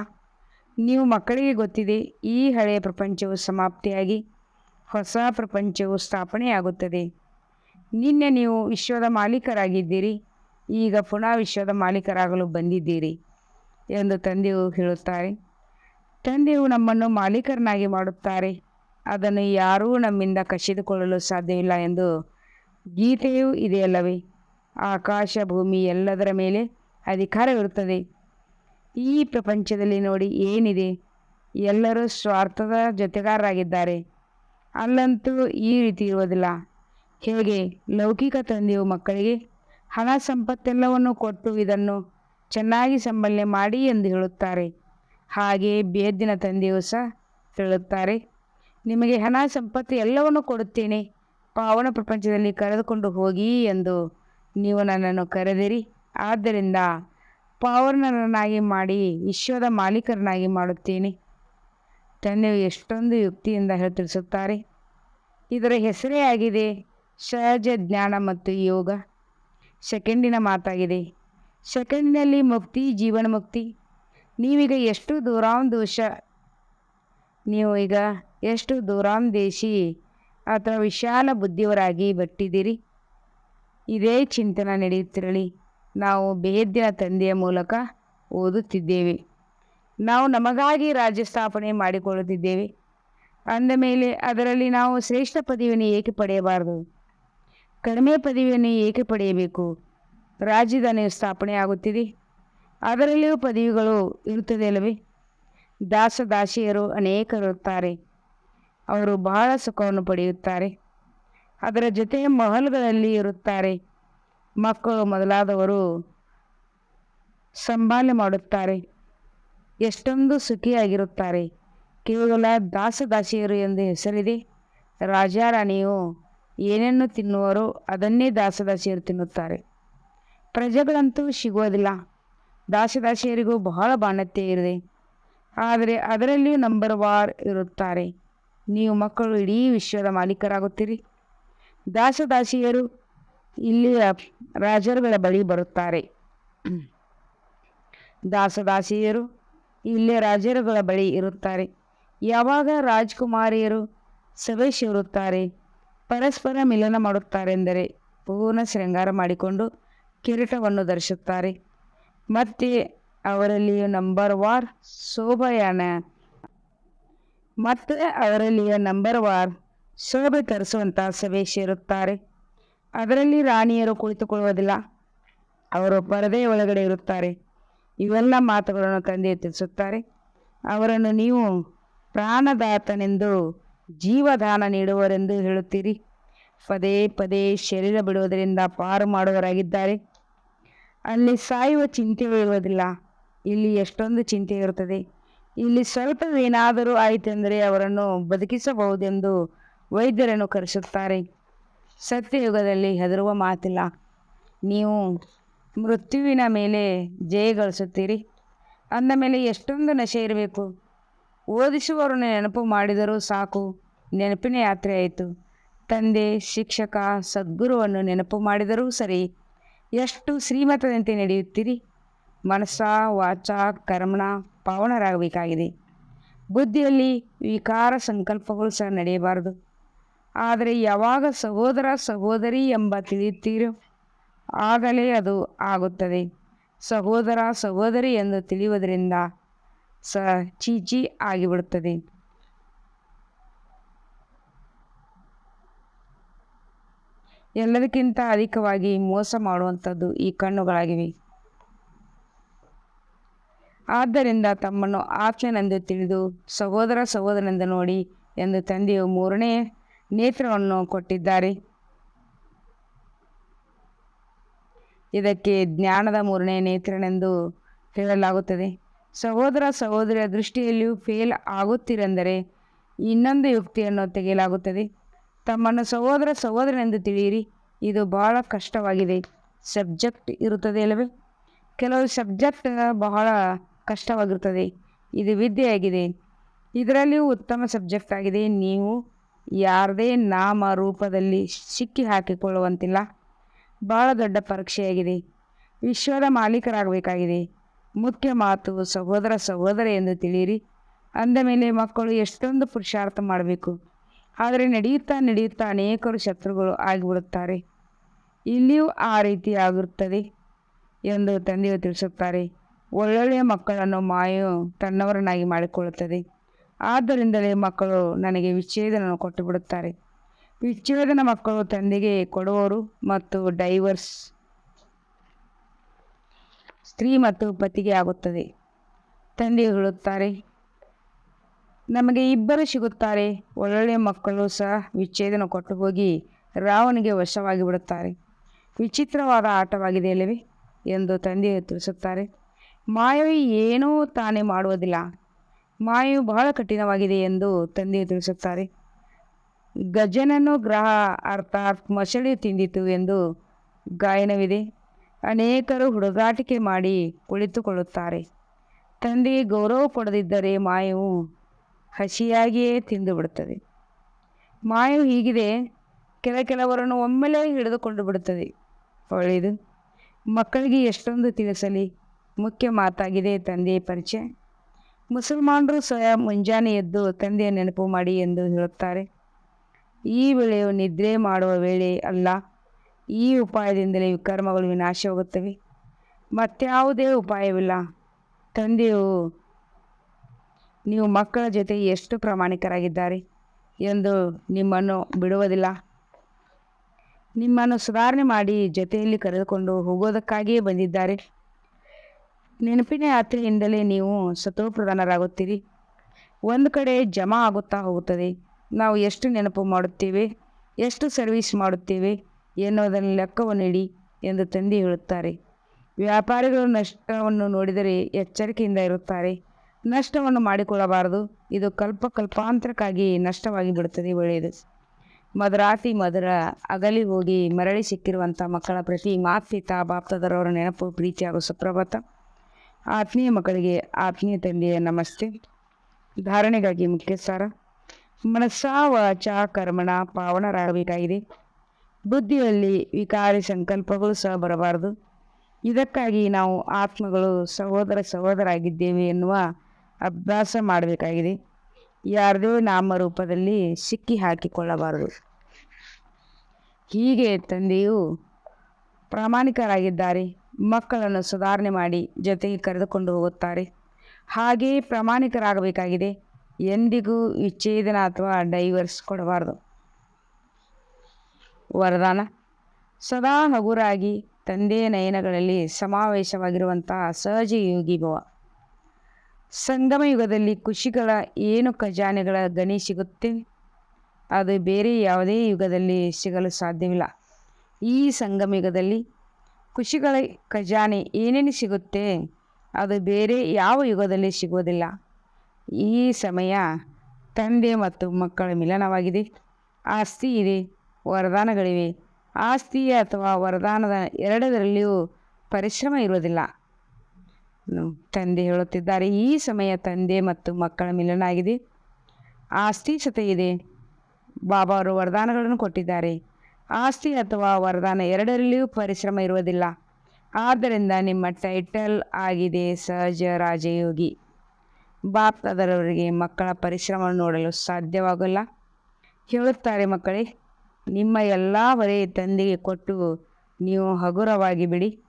ನೀವು ಮಕ್ಕಳಿಗೆ ಗೊತ್ತಿದೆ ಈ ಹಳೆಯ ಪ್ರಪಂಚವು ಸಮಾಪ್ತಿಯಾಗಿ ಹೊಸ ಪ್ರಪಂಚವು ಸ್ಥಾಪನೆಯಾಗುತ್ತದೆ. ನಿನ್ನೆ ನೀವು ವಿಶ್ವದ ಮಾಲೀಕರಾಗಿದ್ದೀರಿ, ಈಗ ಪುನಃ ವಿಶ್ವದ ಮಾಲೀಕರಾಗಲು ಬಂದಿದ್ದೀರಿ ಎಂದು ತಂದೆಯು ಹೇಳುತ್ತಾರೆ. ತಂದೆಯು ನಮ್ಮನ್ನು ಮಾಲೀಕರನ್ನಾಗಿ ಮಾಡುತ್ತಾರೆ. ಅದನ್ನು ಯಾರೂ ನಮ್ಮಿಂದ ಕಸಿದುಕೊಳ್ಳಲು ಸಾಧ್ಯವಿಲ್ಲ ಎಂದು ಗೀತೆಯೂ ಇದೆಯಲ್ಲವೇ. ಆಕಾಶ ಭೂಮಿ ಎಲ್ಲದರ ಮೇಲೆ ಅಧಿಕಾರವಿರುತ್ತದೆ. ಈ ಪ್ರಪಂಚದಲ್ಲಿ ನೋಡಿ ಏನಿದೆ? ಎಲ್ಲರೂ ಸ್ವಾರ್ಥದ ಜೊತೆಗಾರರಾಗಿದ್ದಾರೆ. ಅಲ್ಲಂತೂ ಈ ರೀತಿ ಇರುವುದಿಲ್ಲ. ಹೇಗೆ ಲೌಕಿಕ ತಂದೆಯು ಮಕ್ಕಳಿಗೆ ಹಣ ಸಂಪತ್ತೆಲ್ಲವನ್ನು ಕೊಟ್ಟು ಇದನ್ನು ಚೆನ್ನಾಗಿ ಸಂಬಳನೆ ಮಾಡಿ ಎಂದು ಹೇಳುತ್ತಾರೆ. ಹಾಗೆ ಬೇದಿನ ತಂದೆಯು ಸಹ ಹೇಳುತ್ತಾರೆ, ನಿಮಗೆ ಹಣ ಸಂಪತ್ತು ಎಲ್ಲವನ್ನು ಕೊಡುತ್ತೇನೆ. ಪಾವನ ಪ್ರಪಂಚದಲ್ಲಿ ಕರೆದುಕೊಂಡು ಹೋಗಿ ಎಂದು ನೀವು ನನ್ನನ್ನು ಕರೆದಿರಿ. ಆದ್ದರಿಂದ ಪಾವನರನ್ನಾಗಿ ಮಾಡಿ ವಿಶ್ವದ ಮಾಲೀಕರನ್ನಾಗಿ ಮಾಡುತ್ತೇನೆ. ತಂದೆಯು ಎಷ್ಟೊಂದು ಯುಕ್ತಿಯಿಂದ ಹೇಳಿ ತಿಳಿಸುತ್ತಾರೆ ಇದರ ಹೆಸರೇ ಆಗಿದೆ ಸಹಜ ಜ್ಞಾನ ಮತ್ತು ಯೋಗ. ಸೆಕೆಂಡಿನ ಮಾತಾಗಿದೆ. ಸೆಕೆಂಡಿನಲ್ಲಿ ಮುಕ್ತಿ, ಜೀವನ ಮುಕ್ತಿ. ನೀವೀಗ ಎಷ್ಟು ದೂರಾಂದೋಷ, ನೀವು ಈಗ ಎಷ್ಟು ದೂರಾಂದೇಶಿ, ಅಥವಾ ವಿಶಾಲ ಬುದ್ಧಿಯವರಾಗಿ ಬಟ್ಟಿದ್ದೀರಿ ಇದೇ ಚಿಂತನೆ ನಡೆಯುತ್ತಿರಲಿ. ನಾವು ಬೇದ್ಯ ತಂದೆಯ ಮೂಲಕ ಓದುತ್ತಿದ್ದೇವೆ. ನಾವು ನಮಗಾಗಿ ರಾಜ್ಯ ಸ್ಥಾಪನೆ ಮಾಡಿಕೊಳ್ಳುತ್ತಿದ್ದೇವೆ. ಅಂದ ಮೇಲೆ ಅದರಲ್ಲಿ ನಾವು ಶ್ರೇಷ್ಠ ಪದವಿಯನ್ನು ಏಕೆ ಪಡೆಯಬಾರದು? ಕಡಿಮೆ ಪದವಿಯನ್ನು ಏಕೆ ಪಡೆಯಬೇಕು? ರಾಜಧಾನಿ ಸ್ಥಾಪನೆ ಆಗುತ್ತಿದೆ. ಅದರಲ್ಲಿಯೂ ಪದವಿಗಳು ಇರುತ್ತದೆ ಅಲ್ಲವೇ? ದಾಸ ದಾಸಿಯರು ಅನೇಕರಿರುತ್ತಾರೆ ಅವರು ಬಹಳ ಸುಖವನ್ನು ಪಡೆಯುತ್ತಾರೆ. ಅದರ ಜೊತೆ ಮಹಲ್ಗಳಲ್ಲಿ ಇರುತ್ತಾರೆ. ಮಕ್ಕಳು ಮೊದಲಾದವರು ಸಂಭಾಲನೆ ಮಾಡುತ್ತಾರೆ. ಎಷ್ಟೊಂದು ಸುಖಿಯಾಗಿರುತ್ತಾರೆ. ಕೇವಲ ದಾಸದಾಸಿಯರು ಎಂದು ಹೆಸರಿದೆ. ರಾಜಾರಾಣಿಯು ಏನನ್ನು ತಿನ್ನುವರೋ ಅದನ್ನೇ ದಾಸದಾಸಿಯರು ತಿನ್ನುತ್ತಾರೆ. ಪ್ರಜೆಗಳಂತೂ ಸಿಗೋದಿಲ್ಲ ದಾಸದಾಸಿಯರಿಗೂ ಬಹಳ ಬಾಣತ್ಯ ಇದೆ ಆದರೆ ಅದರಲ್ಲಿಯೂ ನಂಬರ್ ವಾರ್ ಇರುತ್ತಾರೆ. ನೀವು ಮಕ್ಕಳು ಇಡೀ ವಿಶ್ವದ ಮಾಲೀಕರಾಗುತ್ತೀರಿ. ದಾಸದಾಸಿಯರು ಇಲ್ಲಿಯ ರಾಜರುಗಳ ಬಳಿ ಬರುತ್ತಾರೆ. ದಾಸದಾಸಿಯರು ಇಲ್ಲಿಯ ರಾಜರುಗಳ ಬಳಿ ಇರುತ್ತಾರೆ. ಯಾವಾಗ ರಾಜ್ಕುಮಾರಿಯರು ಸಭೆ ಸೇರುತ್ತಾರೆ ಪರಸ್ಪರ ಮಿಲನ ಮಾಡುತ್ತಾರೆಂದರೆ ಪೂರ್ಣ ಶೃಂಗಾರ ಮಾಡಿಕೊಂಡು ಕಿರೀಟವನ್ನು ಧರಿಸುತ್ತಾರೆ. ಮತ್ತೆ ಅವರಲ್ಲಿಯ ನಂಬರ್ ವಾರ್ ಶೋಭಯಾನ. ಮತ್ತೆ ಅವರಲ್ಲಿಯ ನಂಬರ್ ವಾರ್ ಶೋಭೆ ತರಿಸುವಂಥ ಸಭೆ ಸೇರುತ್ತಾರೆ. ಅದರಲ್ಲಿ ರಾಣಿಯರು ಕುಳಿತುಕೊಳ್ಳುವುದಿಲ್ಲ. ಅವರು ಪರದೆಯ ಒಳಗಡೆ ಇರುತ್ತಾರೆ. ಇವೆಲ್ಲ ಮಾತುಗಳನ್ನು ತಂದೆ ತಿಳಿಸುತ್ತಾರೆ. ಅವರನ್ನು ನೀವು ಪ್ರಾಣದಾತನೆಂದು ಜೀವದಾನ ನೀಡುವರೆಂದು ಹೇಳುತ್ತೀರಿ. ಪದೇ ಪದೇ ಶರೀರ ಬಿಡುವುದರಿಂದ ಪಾರು ಮಾಡುವರಾಗಿದ್ದಾರೆ ಅಲ್ಲಿ ಸಾಯುವ ಚಿಂತೆಯೂ ಇರುವುದಿಲ್ಲ. ಇಲ್ಲಿ ಎಷ್ಟೊಂದು ಚಿಂತೆ ಇರುತ್ತದೆ. ಇಲ್ಲಿ ಸ್ವಲ್ಪ ಏನಾದರೂ ಆಯಿತೆಂದರೆ ಅವರನ್ನು ಬದುಕಿಸಬಹುದೆಂದು ವೈದ್ಯರನ್ನು ಕರೆಸುತ್ತಾರೆ. ಸತ್ಯಯುಗದಲ್ಲಿ ಹೆದರುವ ಮಾತಿಲ್ಲ. ನೀವು ಮೃತ್ಯುವಿನ ಮೇಲೆ ಜಯ ಗಳಿಸುತ್ತೀರಿ. ಅಂದ ಮೇಲೆ ಎಷ್ಟೊಂದು ನಶೆ ಇರಬೇಕು. ಓದಿಸುವವರನ್ನು ನೆನಪು ಮಾಡಿದರೂ ಸಾಕು. ನೆನಪಿನ ಯಾತ್ರೆಯಾಯಿತು ತಂದೆ, ಶಿಕ್ಷಕ, ಸದ್ಗುರುವನ್ನು ನೆನಪು ಮಾಡಿದರೂ ಸರಿ. ಎಷ್ಟು ಶ್ರೀಮತದಂತೆ ನಡೆಯುತ್ತೀರಿ? ಮನಸ್ಸ, ವಾಚ, ಕರ್ಮಣ ಪಾವನರಾಗಬೇಕಾಗಿದೆ. ಬುದ್ಧಿಯಲ್ಲಿ ವಿಕಾರ ಸಂಕಲ್ಪಗಳು ಸಹ ನಡೆಯಬಾರದು. ಆದರೆ ಯಾವಾಗ ಸಹೋದರ, ಸಹೋದರಿ ಎಂಬ ತಿಳಿಯುತ್ತೀರೋ, ಆಗಲೇ ಅದು ಆಗುತ್ತದೆ. ಸಹೋದರ, ಸಹೋದರಿ ಎಂದು ತಿಳಿಯುವುದರಿಂದ ಸ ಚೀಚಿ ಆಗಿಬಿಡುತ್ತದೆ ಎಲ್ಲದಕ್ಕಿಂತ ಅಧಿಕವಾಗಿ ಮೋಸ ಮಾಡುವಂಥದ್ದು ಈ ಕಣ್ಣುಗಳಾಗಿವೆ. ಆದ್ದರಿಂದ ತಮ್ಮನ್ನು ಆಪ್ಷನೆಂದು ತಿಳಿದು ಸಹೋದರ ಸಹೋದರನೆಂದು ನೋಡಿ ಎಂದು ತಂದೆಯು ಮೂರನೇ ನೇತ್ರವನ್ನು ಕೊಟ್ಟಿದ್ದಾರೆ. ಇದಕ್ಕೆ ಜ್ಞಾನದ ಮೂರನೇ ನೇತ್ರನೆಂದು ಹೇಳಲಾಗುತ್ತದೆ. ಸಹೋದರ ಸಹೋದರಿಯ ದೃಷ್ಟಿಯಲ್ಲಿಯೂ ಫೇಲ್ ಆಗುತ್ತೀರೆಂದರೆ ಇನ್ನೊಂದು ಯುಕ್ತಿಯನ್ನು ತೆಗೆಯಲಾಗುತ್ತದೆ. ತಮ್ಮನ್ನು ಸಹೋದರ ಸಹೋದರನೆಂದು ತಿಳಿಯಿರಿ, ಇದು ಬಹಳ ಕಷ್ಟವಾಗಿದೆ. ಸಬ್ಜೆಕ್ಟ್ ಇರುತ್ತದೆ ಅಲ್ಲವೇ? ಕೆಲವು ಸಬ್ಜೆಕ್ಟ್ ಬಹಳ ಕಷ್ಟವಾಗಿರುತ್ತದೆ. ಇದು ವಿದ್ಯೆಯಾಗಿದೆ. ಇದರಲ್ಲಿಯೂ ಉತ್ತಮ ಸಬ್ಜೆಕ್ಟ್ ಆಗಿದೆ. ನೀವು ಯಾರದೇ ನಾಮ ರೂಪದಲ್ಲಿ ಸಿಕ್ಕಿ ಹಾಕಿಕೊಳ್ಳುವಂತಿಲ್ಲ. ಬಹಳ ದೊಡ್ಡ ಪರೀಕ್ಷೆಯಾಗಿದೆ. ವಿಶ್ವದ ಮಾಲೀಕರಾಗಬೇಕಾಗಿದೆ. ಮುಖ್ಯ ಮಾತು ಸಹೋದರ ಸಹೋದರ ಎಂದು ತಿಳಿಯಿರಿ. ಅಂದ ಮೇಲೆ ಮಕ್ಕಳು ಎಷ್ಟೊಂದು ಪುರುಷಾರ್ಥ ಮಾಡಬೇಕು. ಆದರೆ ನಡೆಯುತ್ತಾ ನಡೆಯುತ್ತಾ ಅನೇಕರು ಶತ್ರುಗಳು ಆಗಿಬಿಡುತ್ತಾರೆ. ಇಲ್ಲಿಯೂ ಆ ರೀತಿ ಆಗಿರುತ್ತದೆ ಎಂದು ತಂದೆಯು ತಿಳಿಸುತ್ತಾರೆ. ಒಳ್ಳೊಳ್ಳೆಯ ಮಕ್ಕಳನ್ನು ಮಾಯು ತನ್ನವರನ್ನಾಗಿ ಮಾಡಿಕೊಳ್ಳುತ್ತದೆ. ಆದ್ದರಿಂದಲೇ ಮಕ್ಕಳು ನನಗೆ ವಿಚ್ಛೇದನ ಕೊಟ್ಟು ಬಿಡುತ್ತಾರೆ ವಿಚ್ಛೇದನ ಮಕ್ಕಳು ತಂದೆಗೆ ಕೊಡುವವರು ಮತ್ತು ಡೈವರ್ಸ್. ಸ್ತ್ರೀ ಮತ್ತು ಪತಿಗೆ ಆಗುತ್ತದೆ. ತಂದೆ ಹೇಳುತ್ತಾರೆ, ನಮಗೆ ಇಬ್ಬರು ಸಿಗುತ್ತಾರೆ ಒಳ್ಳೊಳ್ಳೆಯ ಮಕ್ಕಳು ಸಹ ವಿಚ್ಛೇದನ ಕೊಟ್ಟು ಹೋಗಿ ರಾವಣಿಗೆ ವಶವಾಗಿ ಬಿಡುತ್ತಾರೆ. ವಿಚಿತ್ರವಾದ ಆಟವಾಗಿದೆ ಅಲ್ಲವೇ? ಎಂದು ತಂದೆ ತಿಳಿಸುತ್ತಾರೆ ಮಾಯವಿ ಏನೂ ತಾನೇ ಮಾಡುವುದಿಲ್ಲ. ಮಾಯು ಬಹಳ ಕಠಿಣವಾಗಿದೆ ಎಂದು ತಂದೆ ತಿಳಿಸುತ್ತಾರೆ. ಗಜನನ್ನು ಗ್ರಹ, ಅರ್ಥಾತ್ ಮಸಳಿ ತಿಂದಿತು ಎಂದು ಗಾಯನವಿದೆ. ಅನೇಕರು ಹುಡುಗಾಟಿಕೆ ಮಾಡಿ ಕುಳಿತುಕೊಳ್ಳುತ್ತಾರೆ. ತಂದೆಗೆ ಗೌರವ ಕೊಡದಿದ್ದರೆ ಮಾಯವು ಹಸಿಯಾಗಿಯೇ ತಿಂದು ಬಿಡುತ್ತದೆ ಮಾಯು ಹೀಗಿದೆ, ಕೆಲ ಕೆಲವರನ್ನು ಒಮ್ಮೆಲೇ ಹಿಡಿದುಕೊಂಡು ಬಿಡುತ್ತದೆ. ಒಳ್ಳೆಯದು. ಮಕ್ಕಳಿಗೆ ಎಷ್ಟೊಂದು ತಿಳಿಸಲಿ. ಮುಖ್ಯ ಮಾತಾಗಿದೆ ತಂದೆಯ ಪರಿಚಯ. ಮುಸಲ್ಮಾನರು ಸ್ವಯಂ ಮುಂಜಾನೆ ಎದ್ದು ತಂದೆಯ ನೆನಪು ಮಾಡಿ ಎಂದು ಹೇಳುತ್ತಾರೆ. ಈ ವೇಳೆಯು ನಿದ್ರೆ ಮಾಡುವ ವೇಳೆ ಅಲ್ಲ. ಈ ಉಪಾಯದಿಂದಲೇ ವಿಕರ್ಮಗಳು ವಿನಾಶವಾಗುತ್ತವೆ. ಮತ್ಯಾವುದೇ ಉಪಾಯವಿಲ್ಲ. ತಂದೆಯು, ನೀವು ಮಕ್ಕಳ ಜೊತೆ ಎಷ್ಟು ಪ್ರಾಮಾಣಿಕರಾಗಿದ್ದಾರೆ ಎಂದು ನಿಮ್ಮನ್ನು ಬಿಡುವುದಿಲ್ಲ. ನಿಮ್ಮನ್ನು ಸುಧಾರಣೆ ಮಾಡಿ ಜೊತೆಯಲ್ಲಿ ಕರೆದುಕೊಂಡು ಹೋಗೋದಕ್ಕಾಗಿಯೇ ಬಂದಿದ್ದಾರೆ. ನೆನಪಿನ ಯಾತ್ರೆಯಿಂದಲೇ ನೀವು ಸತೋಪ್ರಧಾನರಾಗುತ್ತೀರಿ ಒಂದು ಕಡೆ ಜಮಾ ಆಗುತ್ತಾ ಹೋಗುತ್ತದೆ. ನಾವು ಎಷ್ಟು ನೆನಪು ಮಾಡುತ್ತೇವೆ, ಎಷ್ಟು ಸರ್ವಿಸ್ ಮಾಡುತ್ತೇವೆ ಎನ್ನುವುದನ್ನು ಲೆಕ್ಕವನ್ನು ಇಡಿ ಎಂದು ತಂದೆ ಹೇಳುತ್ತಾರೆ. ವ್ಯಾಪಾರಿಗಳು ನಷ್ಟವನ್ನು ನೋಡಿದರೆ ಎಚ್ಚರಿಕೆಯಿಂದ ಇರುತ್ತಾರೆ. ನಷ್ಟವನ್ನು ಮಾಡಿಕೊಳ್ಳಬಾರದು. ಇದು ಕಲ್ಪ ಕಲ್ಪಾಂತರಕ್ಕಾಗಿ ನಷ್ಟವಾಗಿ ಬಿಡುತ್ತದೆ, ಒಳ್ಳೆಯದು. ಮಧುರಾತಿ ಮಧುರ ಅಗಲಿ ಹೋಗಿ ಮರಳಿ ಸಿಕ್ಕಿರುವಂಥ ಮಕ್ಕಳ ಪ್ರತಿ ಮಾತ್ಪಿತ ಬಾಪ್ತದರವರ ನೆನಪು ಪ್ರೀತಿ ಹಾಗೂ ಸುಪ್ರಭಾತ. ಆತ್ಮೀಯ ಮಕ್ಕಳಿಗೆ ಆತ್ಮೀಯ ತಂದೆಯ ನಮಸ್ತೆ. ಧಾರಣೆಗಾಗಿ ಮುಖ್ಯ ಸಾರ ಮನಸ್ಸ ವಾಚ ಕರ್ಮಣ ಪಾವನರಾಗಬೇಕಾಗಿದೆ. ಬುದ್ಧಿಯಲ್ಲಿ ವಿಕಾರಿ ಸಂಕಲ್ಪಗಳು ಸಹ ಬರಬಾರದು. ಇದಕ್ಕಾಗಿ ನಾವು ಆತ್ಮಗಳು ಸಹೋದರ ಸಹೋದರಾಗಿದ್ದೇವೆ ಎನ್ನುವ ಅಭ್ಯಾಸ ಮಾಡಬೇಕಾಗಿದೆ. ಯಾರದೇ ನಾಮರೂಪದಲ್ಲಿ ಸಿಕ್ಕಿ ಹಾಕಿಕೊಳ್ಳಬಾರದು. ಹೀಗೆ ತಂದೆಯು ಪ್ರಾಮಾಣಿಕರಾಗಿದ್ದಾರೆ. ಮಕ್ಕಳನ್ನು ಸುಧಾರಣೆ ಮಾಡಿ ಜೊತೆಗೆ ಕರೆದುಕೊಂಡು ಹೋಗುತ್ತಾರೆ. ಹಾಗೆಯೇ ಪ್ರಾಮಾಣಿಕರಾಗಬೇಕಾಗಿದೆ. ಎಂದಿಗೂ ವಿಚ್ಛೇದನ ಅಥವಾ ಡೈವರ್ಸ್ ಕೊಡಬಾರದು. ವರದಾನ. ಸದಾ ಹಗುರಾಗಿ ತಂದೆ ನಯನಗಳಲ್ಲಿ ಸಮಾವೇಶವಾಗಿರುವಂತಹ ಸಹಜ ಯೋಗಿ ಭವ. ಸಂಗಮ ಯುಗದಲ್ಲಿ ಖುಷಿಗಳ ಏನು ಖಜಾನೆಗಳ ಗಣಿ ಸಿಗುತ್ತೆ? ಅದು ಬೇರೆ ಯಾವುದೇ ಯುಗದಲ್ಲಿ ಸಿಗಲು ಸಾಧ್ಯವಿಲ್ಲ. ಈ ಸಂಗಮ ಯುಗದಲ್ಲಿ ಖುಷಿಗಳ ಖಜಾನೆ ಏನೇನು ಸಿಗುತ್ತೆ? ಅದು ಬೇರೆ ಯಾವ ಯುಗದಲ್ಲಿ ಸಿಗುವುದಿಲ್ಲ. ಈ ಸಮಯ ತಂದೆ ಮತ್ತು ಮಕ್ಕಳ ಮಿಲನವಾಗಿದೆ. ಆಸ್ತಿ ಇದೆ. ವರದಾನಗಳಿವೆ. ಆಸ್ತಿ ಅಥವಾ ವರದಾನದ ಎರಡದರಲ್ಲಿಯೂ ಪರಿಶ್ರಮ ಇರುವುದಿಲ್ಲ. ತಂದೆ ಹೇಳುತ್ತಿದ್ದಾರೆ, ಈ ಸಮಯ ತಂದೆ ಮತ್ತು ಮಕ್ಕಳ ಮಿಲನ ಆಗಿದೆ ಆಸ್ತಿ ಸತೆ ಇದೆ. ಬಾಬಾ ಅವರು ವರದಾನಗಳನ್ನು ಕೊಟ್ಟಿದ್ದಾರೆ. ಆಸ್ತಿ ಅಥವಾ ವರದಾನ ಎರಡರಲ್ಲಿಯೂ ಪರಿಶ್ರಮ ಇರುವುದಿಲ್ಲ. ಆದ್ದರಿಂದ ನಿಮ್ಮ ಟೈಟಲ್ ಆಗಿದೆ, ಸಹಜ ರಾಜಯೋಗಿ. ಬಾಪ್ತಾದರವರಿಗೆ ಮಕ್ಕಳ ಪರಿಶ್ರಮವನ್ನು ನೋಡಲು ಸಾಧ್ಯವಾಗಲ್ಲ. ಹೇಳುತ್ತಾರೆ ಮಕ್ಕಳೇ ನಿಮ್ಮ ಎಲ್ಲ ತಂದೆಗೆ ಕೊಟ್ಟು ನೀವು ಹಗುರವಾಗಿ ಬಿಡಿ.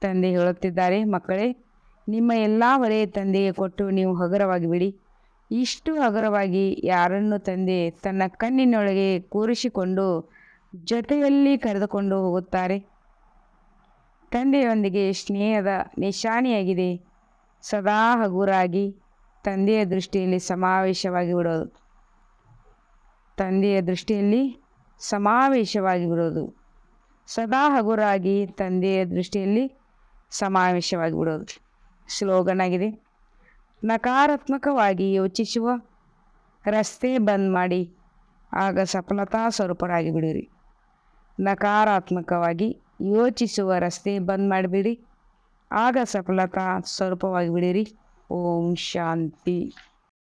ತಂದೆ ಹೇಳುತ್ತಿದ್ದಾರೆ, ಮಕ್ಕಳೇ, ನಿಮ್ಮ ಎಲ್ಲ ಹೊರೆ ತಂದೆಗೆ ಕೊಟ್ಟು ನೀವು ಹಗುರವಾಗಿ ಬಿಡಿ. ಇಷ್ಟು ಹಗುರವಾಗಿ ಯಾರನ್ನು ತಂದೆ ತನ್ನ ಕಣ್ಣಿನೊಳಗೆ ಕೂರಿಸಿಕೊಂಡು ಜೊತೆಯಲ್ಲಿ ಕರೆದುಕೊಂಡು ಹೋಗುತ್ತಾರೆ? ತಂದೆಯೊಂದಿಗೆ ಸ್ನೇಹದ ನಿಶಾನಿಯಾಗಿದೆ. ಸದಾ ಹಗುರಾಗಿ ತಂದೆಯ ದೃಷ್ಟಿಯಲ್ಲಿ ಸಮಾವೇಶವಾಗಿ ಬಿಡೋದು. ತಂದೆಯ ದೃಷ್ಟಿಯಲ್ಲಿ ಸಮಾವೇಶವಾಗಿ ಬಿಡೋದು ಸದಾ ಹಗುರಾಗಿ ತಂದೆಯ ದೃಷ್ಟಿಯಲ್ಲಿ ಸಮಾವೇಶವಾಗಿ ಬಿಡೋದು ಸ್ಲೋಗನ್ ಆಗಿದೆ ನಕಾರಾತ್ಮಕವಾಗಿ ಯೋಚಿಸುವ ರಸ್ತೆ ಬಂದ್ ಮಾಡಿ, ಆಗ ಸಫಲತಾ ಸ್ವರೂಪರಾಗಿ ಬಿಡಿರಿ ನಕಾರಾತ್ಮಕವಾಗಿ ಯೋಚಿಸುವ ರಸ್ತೆ ಬಂದ್ ಮಾಡಿಬಿಡಿ ಆಗ ಸಫಲತಾ ಸ್ವರೂಪವಾಗಿ ಬಿಡಿರಿ ಓಂ ಶಾಂತಿ.